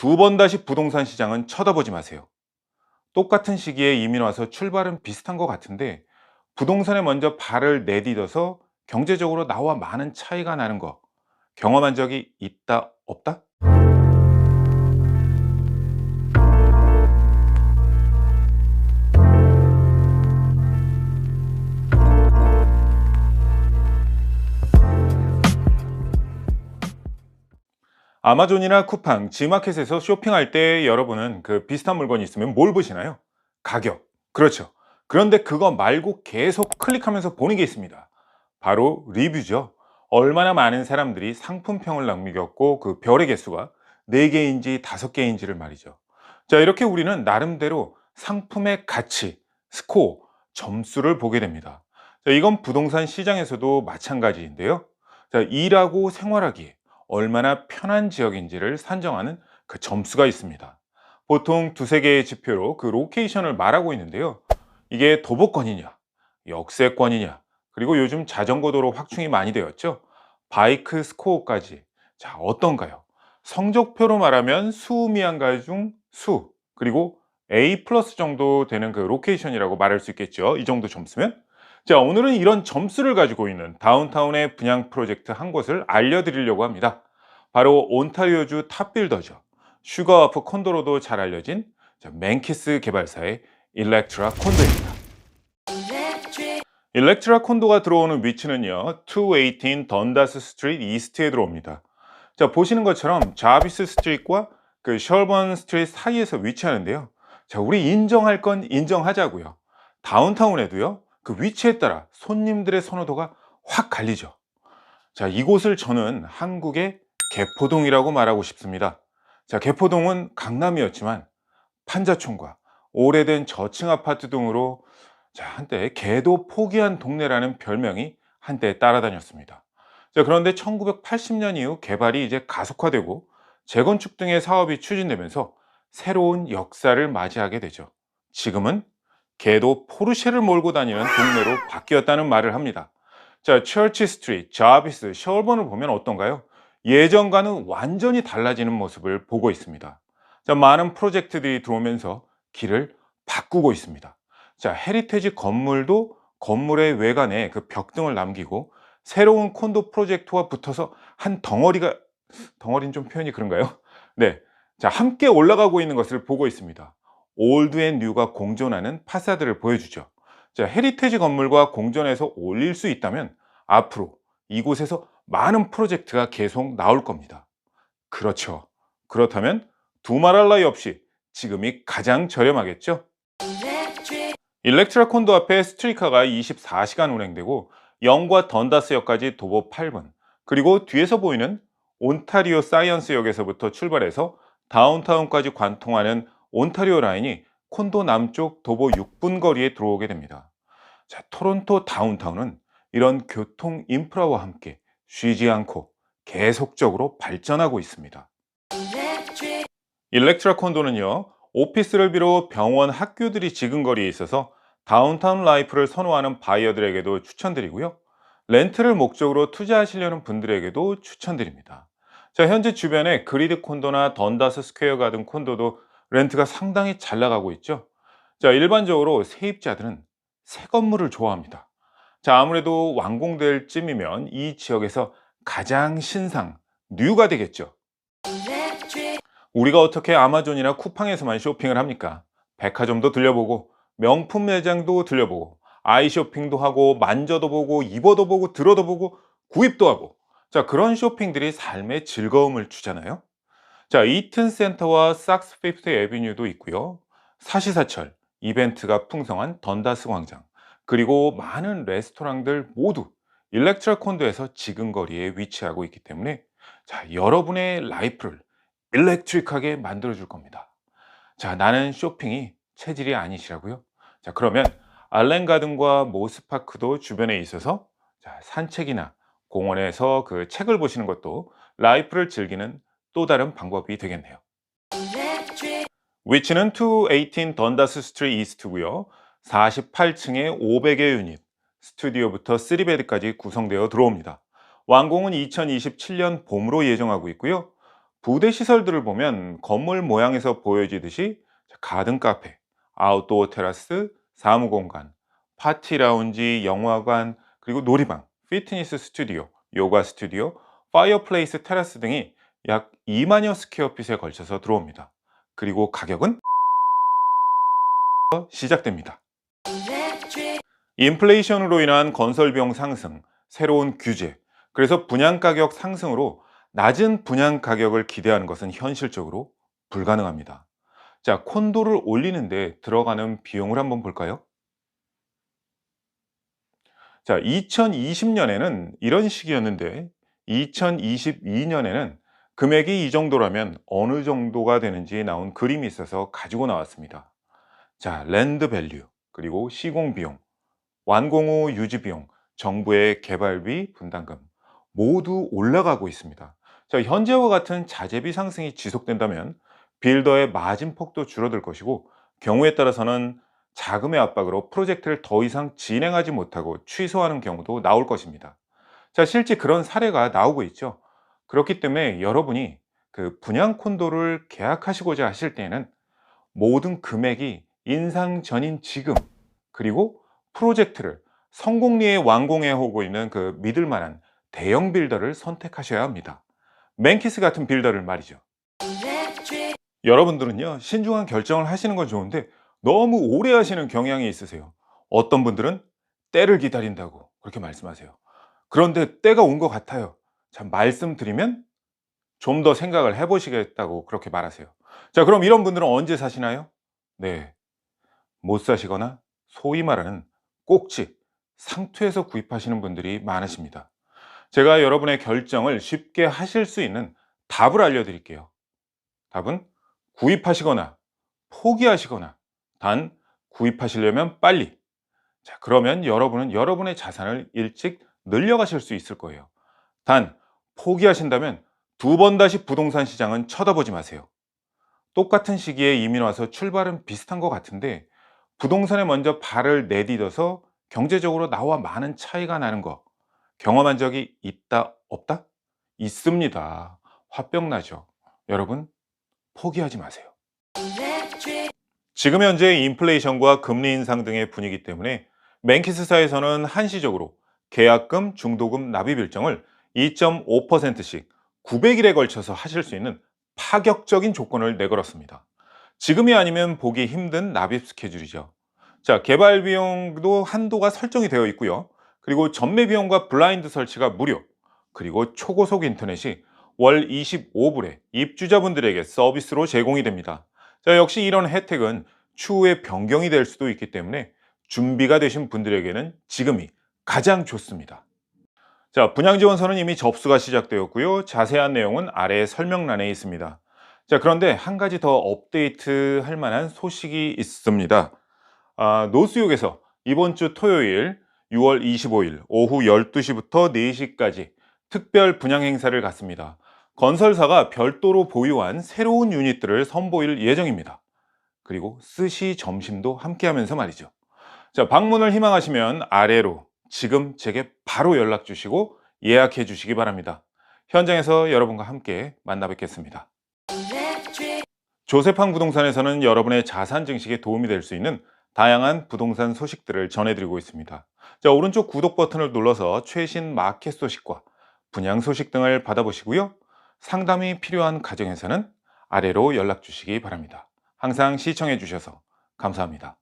두 번 다시 부동산 시장은 쳐다보지 마세요. 똑같은 시기에 이민 와서 출발은 비슷한 것 같은데 부동산에 먼저 발을 내디뎌서 경제적으로 나와 많은 차이가 나는 거 경험한 적이 있다 없다? 아마존이나 쿠팡, 지마켓에서 쇼핑할 때 여러분은 그 비슷한 물건이 있으면 뭘 보시나요? 가격. 그렇죠. 그런데 그거 말고 계속 클릭하면서 보는 게 있습니다. 바로 리뷰죠. 얼마나 많은 사람들이 상품평을 남겼고 그 별의 개수가 4개인지 5개인지를 말이죠. 자, 이렇게 우리는 나름대로 상품의 가치, 스코어, 점수를 보게 됩니다. 자, 이건 부동산 시장에서도 마찬가지인데요. 자, 일하고 생활하기에 얼마나 편한 지역인지를 산정하는 그 점수가 있습니다. 보통 두세 개의 지표로 그 로케이션을 말하고 있는데요. 이게 도보권이냐, 역세권이냐, 그리고 요즘 자전거 도로 확충이 많이 되었죠. 바이크 스코어까지. 자, 어떤가요? 성적표로 말하면 수미양가 중 수, 그리고 A 플러스 정도 되는 그 로케이션이라고 말할 수 있겠죠. 이 정도 점수면. 자, 오늘은 이런 점수를 가지고 있는 다운타운의 분양 프로젝트 한 곳을 알려드리려고 합니다. 바로 온타리오주 탑빌더죠. 슈가와프 콘도로도 잘 알려진 자, 맨키스 개발사의 일렉트라 콘도입니다. 일렉트라 콘도가 들어오는 위치는요, 218 던다스 스트리트 이스트에 들어옵니다. 자, 보시는 것처럼 자비스 스트리트와 그 셜번 스트리트 사이에서 위치하는데요. 자, 우리 인정할 건 인정하자고요. 다운타운에도요, 그 위치에 따라 손님들의 선호도가 확 갈리죠. 자, 이곳을 저는 한국의 개포동이라고 말하고 싶습니다. 자, 개포동은 강남이었지만 판자촌과 오래된 저층 아파트 등으로 자, 한때 개도 포기한 동네라는 별명이 한때 따라다녔습니다. 자, 그런데 1980년 이후 개발이 이제 가속화되고 재건축 등의 사업이 추진되면서 새로운 역사를 맞이하게 되죠. 지금은 개도 포르쉐를 몰고 다니는 동네로 바뀌었다는 말을 합니다. 자, 처치 스트리트, 자비스, 셜번을 보면 어떤가요? 예전과는 완전히 달라지는 모습을 보고 있습니다. 자, 많은 프로젝트들이 들어오면서 길을 바꾸고 있습니다. 자, 헤리테지 건물도 건물의 외관에 그 벽등을 남기고 새로운 콘도 프로젝트와 붙어서 한 덩어리가 덩어리는 좀 표현이 그런가요? 네. 자, 함께 올라가고 있는 것을 보고 있습니다. 올드 앤 뉴가 공존하는 파사드를 보여주죠. 자, 헤리테지 건물과 공존해서 올릴 수 있다면 앞으로 이곳에서 많은 프로젝트가 계속 나올 겁니다. 그렇죠. 그렇다면 두말할 나위 없이 지금이 가장 저렴하겠죠? 일렉트라 콘도 앞에 스트리카가 24시간 운행되고 영과 던다스역까지 도보 8분 그리고 뒤에서 보이는 온타리오 사이언스역에서부터 출발해서 다운타운까지 관통하는 온타리오 라인이 콘도 남쪽 도보 6분 거리에 들어오게 됩니다. 자, 토론토 다운타운은 이런 교통 인프라와 함께 쉬지 않고 계속적으로 발전하고 있습니다. 일렉트라 콘도는요, 오피스를 비롯 병원, 학교들이 지근거리에 있어서 다운타운 라이프를 선호하는 바이어들에게도 추천드리고요. 렌트를 목적으로 투자하시려는 분들에게도 추천드립니다. 자, 현재 주변에 그리드 콘도나 던다스 스퀘어 가든 콘도도 렌트가 상당히 잘 나가고 있죠. 자, 일반적으로 세입자들은 새 건물을 좋아합니다. 자, 아무래도 완공될 쯤이면 이 지역에서 가장 신상, 뉴가 되겠죠. 우리가 어떻게 아마존이나 쿠팡에서만 쇼핑을 합니까? 백화점도 들려보고, 명품 매장도 들려보고, 아이쇼핑도 하고, 만져도 보고, 입어도 보고, 들어도 보고, 구입도 하고. 자, 그런 쇼핑들이 삶의 즐거움을 주잖아요. 자, 이튼 센터와 삭스 피프트 에비뉴도 있고요. 사시사철, 이벤트가 풍성한 던다스 광장, 그리고 많은 레스토랑들 모두 일렉트라 콘도에서 지근거리에 위치하고 있기 때문에 자, 여러분의 라이프를 일렉트릭하게 만들어 줄 겁니다. 자, 나는 쇼핑이 체질이 아니시라고요? 자, 그러면 알렌 가든과 모스파크도 주변에 있어서 자, 산책이나 공원에서 그 책을 보시는 것도 라이프를 즐기는 또 다른 방법이 되겠네요. 위치는 218 던다스 스트리트 이스트고요. 48층에 500여 유닛, 스튜디오부터 3베드까지 구성되어 들어옵니다. 완공은 2027년 봄으로 예정하고 있고요. 부대 시설들을 보면 건물 모양에서 보여지듯이 가든 카페, 아웃도어 테라스, 사무공간, 파티 라운지, 영화관, 그리고 놀이방, 피트니스 스튜디오, 요가 스튜디오, 파이어플레이스 테라스 등이 약 2만여 스퀘어핏에 걸쳐서 들어옵니다. 그리고 가격은 시작됩니다. 인플레이션으로 인한 건설 비용 상승, 새로운 규제, 그래서 분양 가격 상승으로 낮은 분양 가격을 기대하는 것은 현실적으로 불가능합니다. 자, 콘도를 올리는데 들어가는 비용을 한번 볼까요? 자, 2020년에는 이런 시기였는데 2022년에는 금액이 이 정도라면 어느 정도가 되는지 나온 그림이 있어서 가지고 나왔습니다. 자, 랜드 밸류, 그리고 시공 비용, 완공 후 유지 비용, 정부의 개발비 분담금 모두 올라가고 있습니다. 자, 현재와 같은 자재비 상승이 지속된다면 빌더의 마진 폭도 줄어들 것이고 경우에 따라서는 자금의 압박으로 프로젝트를 더 이상 진행하지 못하고 취소하는 경우도 나올 것입니다. 자, 실제 그런 사례가 나오고 있죠. 그렇기 때문에 여러분이 그 분양 콘도를 계약하시고자 하실 때에는 모든 금액이 인상 전인 지금 그리고 프로젝트를 성공리에 완공해 오고 있는 그 믿을 만한 대형 빌더를 선택하셔야 합니다. 맨키스 같은 빌더를 말이죠. 여러분들은요, 신중한 결정을 하시는 건 좋은데 너무 오래 하시는 경향이 있으세요. 어떤 분들은 때를 기다린다고 그렇게 말씀하세요. 그런데 때가 온 것 같아요. 자, 말씀드리면 좀 더 생각을 해보시겠다고 그렇게 말하세요. 자, 그럼 이런 분들은 언제 사시나요? 네. 못 사시거나 소위 말하는 꼭지, 상투에서 구입하시는 분들이 많으십니다. 제가 여러분의 결정을 쉽게 하실 수 있는 답을 알려드릴게요. 답은 구입하시거나 포기하시거나 단 구입하시려면 빨리. 자, 그러면 여러분은 여러분의 자산을 일찍 늘려가실 수 있을 거예요. 단 포기하신다면 두 번 다시 부동산 시장은 쳐다보지 마세요. 똑같은 시기에 이민 와서 출발은 비슷한 것 같은데 부동산에 먼저 발을 내디뎌서 경제적으로 나와 많은 차이가 나는 거 경험한 적이 있다 없다? 있습니다. 화병 나죠. 여러분 포기하지 마세요. 지금 현재 인플레이션과 금리 인상 등의 분위기 때문에 맨키스사에서는 한시적으로 계약금, 중도금 납입 일정을 2.5%씩 900일에 걸쳐서 하실 수 있는 파격적인 조건을 내걸었습니다. 지금이 아니면 보기 힘든 납입 스케줄이죠. 자, 개발 비용도 한도가 설정이 되어 있고요. 그리고 전매 비용과 블라인드 설치가 무료. 그리고 초고속 인터넷이 월 25불에 입주자분들에게 서비스로 제공이 됩니다. 자, 역시 이런 혜택은 추후에 변경이 될 수도 있기 때문에 준비가 되신 분들에게는 지금이 가장 좋습니다. 자, 분양지원서는 이미 접수가 시작되었고요. 자세한 내용은 아래 설명란에 있습니다. 자, 그런데 한 가지 더 업데이트 할 만한 소식이 있습니다. 아, 노스역에서 이번 주 토요일 6월 25일 오후 12시부터 4시까지 특별 분양 행사를 갖습니다. 건설사가 별도로 보유한 새로운 유닛들을 선보일 예정입니다. 그리고 스시 점심도 함께 하면서 말이죠. 자, 방문을 희망하시면 아래로 지금 제게 바로 연락 주시고 예약해 주시기 바랍니다. 현장에서 여러분과 함께 만나 뵙겠습니다. 조세팡 부동산에서는 여러분의 자산 증식에 도움이 될 수 있는 다양한 부동산 소식들을 전해드리고 있습니다. 자, 오른쪽 구독 버튼을 눌러서 최신 마켓 소식과 분양 소식 등을 받아보시고요. 상담이 필요한 가정에서는 아래로 연락 주시기 바랍니다. 항상 시청해 주셔서 감사합니다.